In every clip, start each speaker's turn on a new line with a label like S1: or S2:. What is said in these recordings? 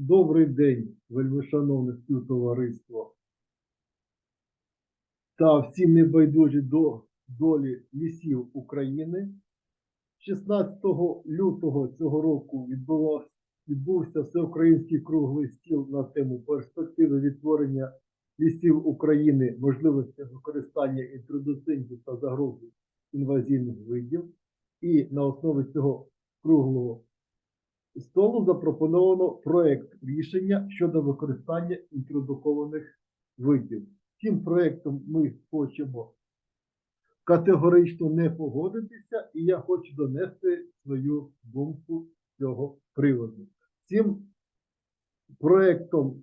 S1: Добрий день, вельмишановне співтовариство та всі небайдужі до долі лісів України. 16 лютого цього року відбувся всеукраїнський круглий стіл на тему перспективи відтворення лісів України, можливості використання інтродуцентів та загрози інвазійних видів. І на основі цього круглого столу запропоновано проект рішення щодо використання інтродукованих видів. Цим проектом ми хочемо категорично не погодитися, і я хочу донести свою думку з цього приводу. Цим проектом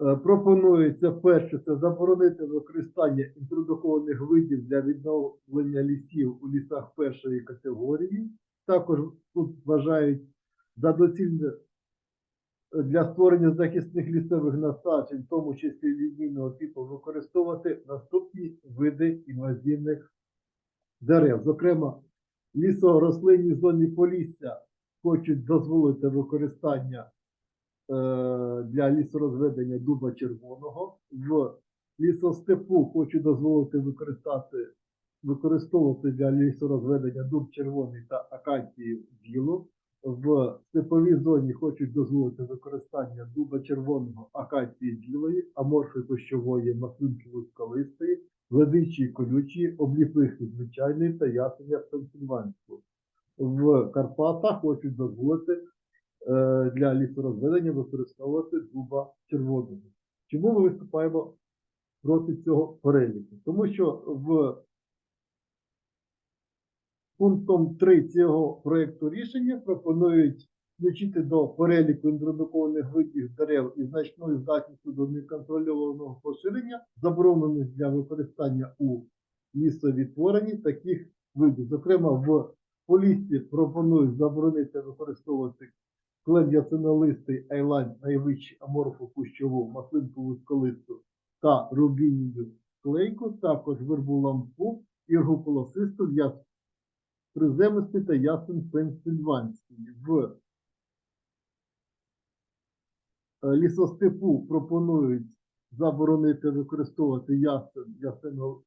S1: е, пропонується перше це заборонити використання інтродукованих видів для відновлення лісів у лісах першої категорії. Також тут вважають за доцільне е, для створення захисних лісових насаджень, в тому числі лінійного типу, використовувати наступні види інвазивних дерев. Зокрема, лісорослинні зоні полісся хочуть дозволити використання е, для лісорозведення дуба червоного. В лісостепу хочуть дозволити використати, використовувати для лісорозведення дуб червоний та акації білу в степовій зоні хочуть дозволити використання дуба червоного, акації білої, аморфи кущової, маслинки лускалистої, ледичі колючі, обліпихи звичайної та ясеня пенсильванського. В Карпатах хочуть дозволити е, для лісорозведення використовувати дуба червоного. Чому ми виступаємо проти цього переліку? Тому що в пунктом 3 цього проекту рішення пропонують включити до переліку інтродукованих видів дерев із значною здатністю до неконтрольованого поширення, заборонених для використання у лісовідтворенні таких видів. Зокрема, в полісі пропонують заборонити використовувати клен ясенолистий, айлань, найвищий аморфу кущову, маслинку вузьколисту та рубінію клейку, також вербу лампу, іргу колосисту, для приземистий та ясен пенсильванський. В е, лісостепу пропонують заборонити використовувати ясен, ясено,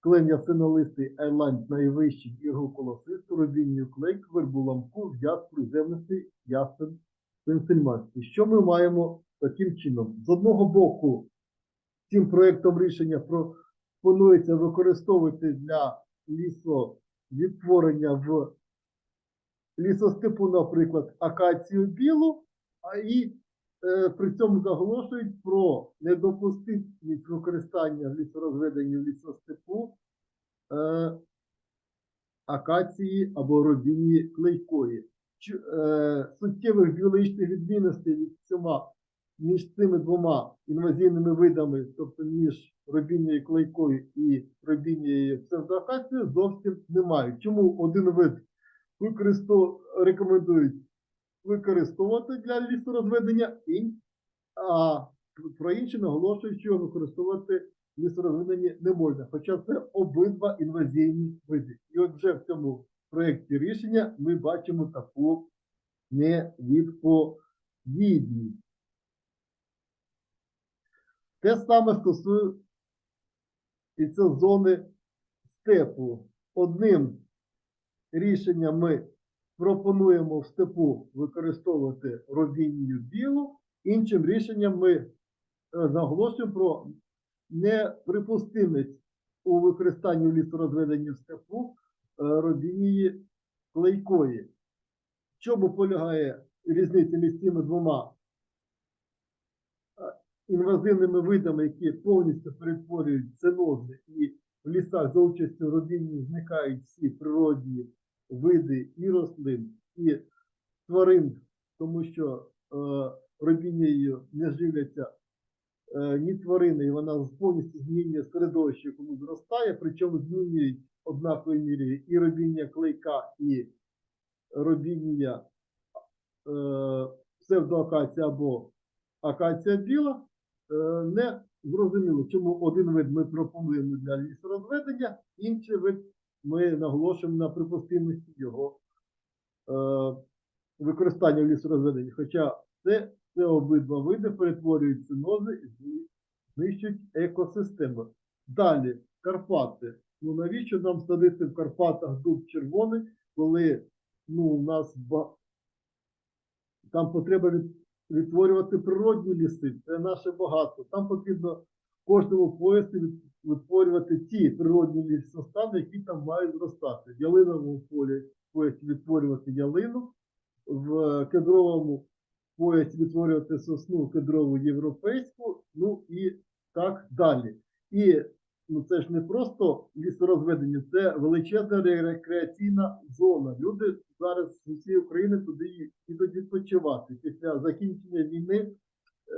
S1: клен ясенолистий айланд найвищий іргу колосисту, робінню клейк, вербу лампу, в'яз приземистий ясен пенсильванський. Що ми маємо таким чином? З одного боку, цим проєктом рішення пропонується використовувати для лісо відтворення в лісостепу, наприклад, акацію білу, а і е, при цьому наголошують про недопустимість використання в лісорозведенні в лісостепу е, акації або робінні клейкої. Ч, е, суттєвих біологічних відмінностей від цьома між цими двома інвазійними видами, тобто між робіннею клейкою і робіннею псевдоакацією, зовсім немає. Чому один вид використов... рекомендують використовувати для лісорозведення, і... а про інші наголошують, що використовувати в лісорозведенні не можна, хоча це обидва інвазійні види. І от вже в цьому проєкті рішення ми бачимо таку невідповідність. Те саме стосується зони степу. Одним рішенням ми пропонуємо в степу використовувати робінню білу, іншим рішенням ми е, наголошуємо про неприпустимість у використанні в лісорозведенні в степу е, робінії клейкої. Чому полягає різниця між цими двома інвазивними видами, які повністю перетворюють ценозни і в лісах за участю робіння зникають всі природні види і рослин, і тварин, тому що е, робіннею не живляться е, ні тварини, і вона повністю змінює середовище, якому зростає, причому змінюють однаковій мірі і робіння клейка, і робіння е, псевдоакація або акація біла, не зрозуміло, чому один вид ми пропонуємо для лісорозведення, інший вид ми наголошуємо на припустимості його е, використання в лісорозведенні. Хоча Це, це обидва види перетворюють цинози і знищують екосистему. Далі, Карпати. Ну навіщо нам садити в Карпатах дуб червоний, коли ну, у нас ба... там потреба від... відтворювати природні ліси, це наше багатство. Там потрібно в кожному поясі відтворювати ті природні лісостани, які там мають зростати. В ялиновому полі поясі відтворювати ялину, в кедровому поясі відтворювати сосну кедрову європейську, ну і так далі. І ну, це ж не просто лісорозведення, це величезна рекреаційна зона. Люди зараз з усієї України туди їдуть відпочивати. Після закінчення війни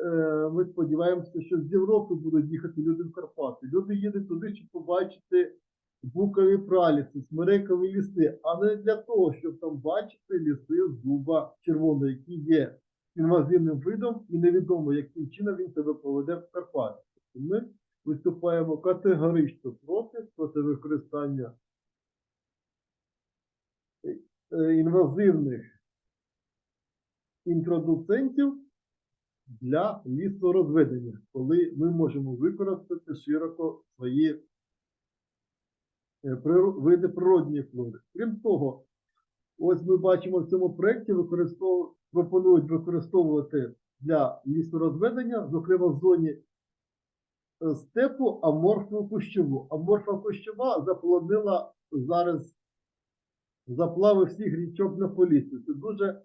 S1: е, ми сподіваємося, що з Європи будуть їхати люди в Карпати. Люди їдуть туди, щоб побачити букові праліси, смирекові ліси, а не для того, щоб там бачити ліси з дуба червоного, які є інвазивним видом, і невідомо, яким чином він себе поведе в Карпаті. Ми виступаємо категорично проти, проти використання е, інвазивних інтродуцентів для лісорозведення, коли ми можемо використати широко свої е, види природньої флори. Крім того, ось ми бачимо в цьому проєкті використов... пропонують використовувати для лісорозведення, зокрема в зоні степу аморфну кущову. Аморфна кущова заполонила зараз заплави всіх річок на полісі. Це дуже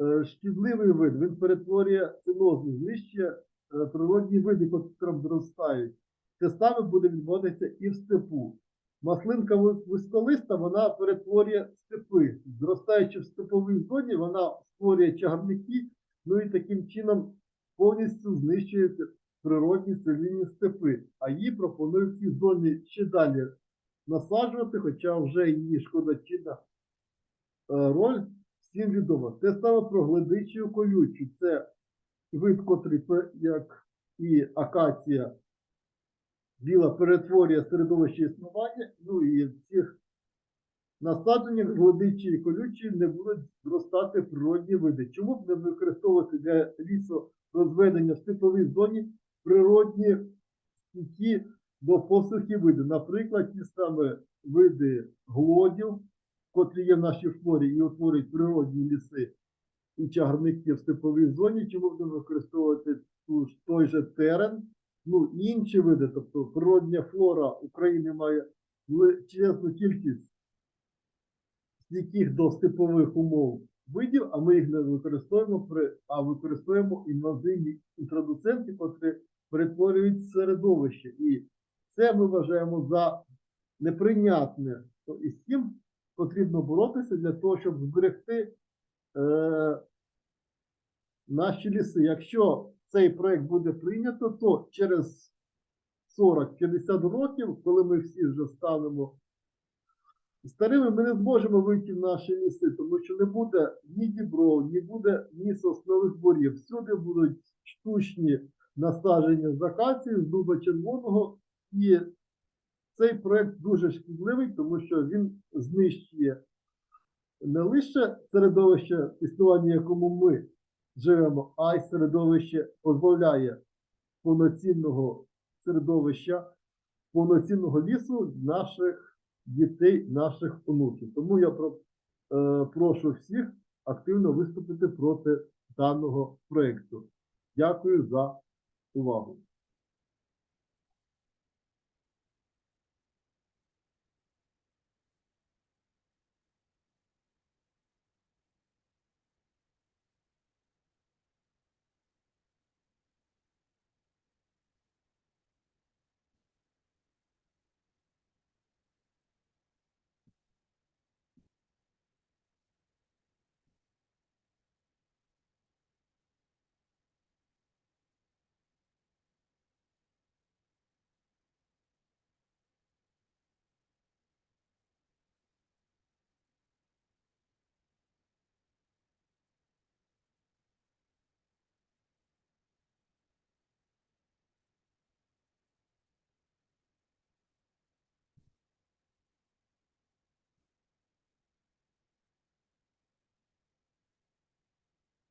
S1: е, шкідливий вид. Він перетворює цинозу, знищує е, природні види, там зростають. Те саме буде відбуватися і в степу. Маслинка вис- вузьколиста, вона перетворює степи. Зростаючи в степовій зоні, вона створює чагарники, ну і таким чином повністю знищує природні селінні степи. А її пропонують в цій зоні ще далі насаджувати, хоча вже її шкодочинна е, роль всім відома. Те саме про глядичу колючу. Це вид, котрий, як і акація біла, перетворює середовище існування, ну і в цих насадженнях глядичі і колючі не будуть зростати природні види. Чому б не використовувати для лісорозведення в степовій зоні природні стійкі до посухи види? Наприклад, ті саме види глодів, котрі є в нашій флорі і утворюють природні ліси і чагарники в степовій зоні, б не використовувати той же терен, ну інші види, тобто природня флора України має величезну кількість стійких до степових умов видів, а ми їх не використовуємо, при, а використовуємо інвазивні інтродуценти, котрі перетворюють середовище. І це ми вважаємо за неприйнятне. То І з цим потрібно боротися для того, щоб зберегти е, наші ліси. Якщо цей проект буде прийнято, то через 40-50 років, коли ми всі вже станемо старими, ми не зможемо вийти в наші ліси, тому що не буде ні дібров, ні буде ні соснових борів. Всюди будуть штучні насадження з акації, з дуба червоного. І цей проект дуже шкідливий, тому що він знищує не лише середовище існування, якому ми живемо, а й середовище позбавляє повноцінного середовища, повноцінного лісу наших дітей, наших онуків. Тому я про, е, прошу всіх активно виступити проти даного проєкту. Дякую за Move.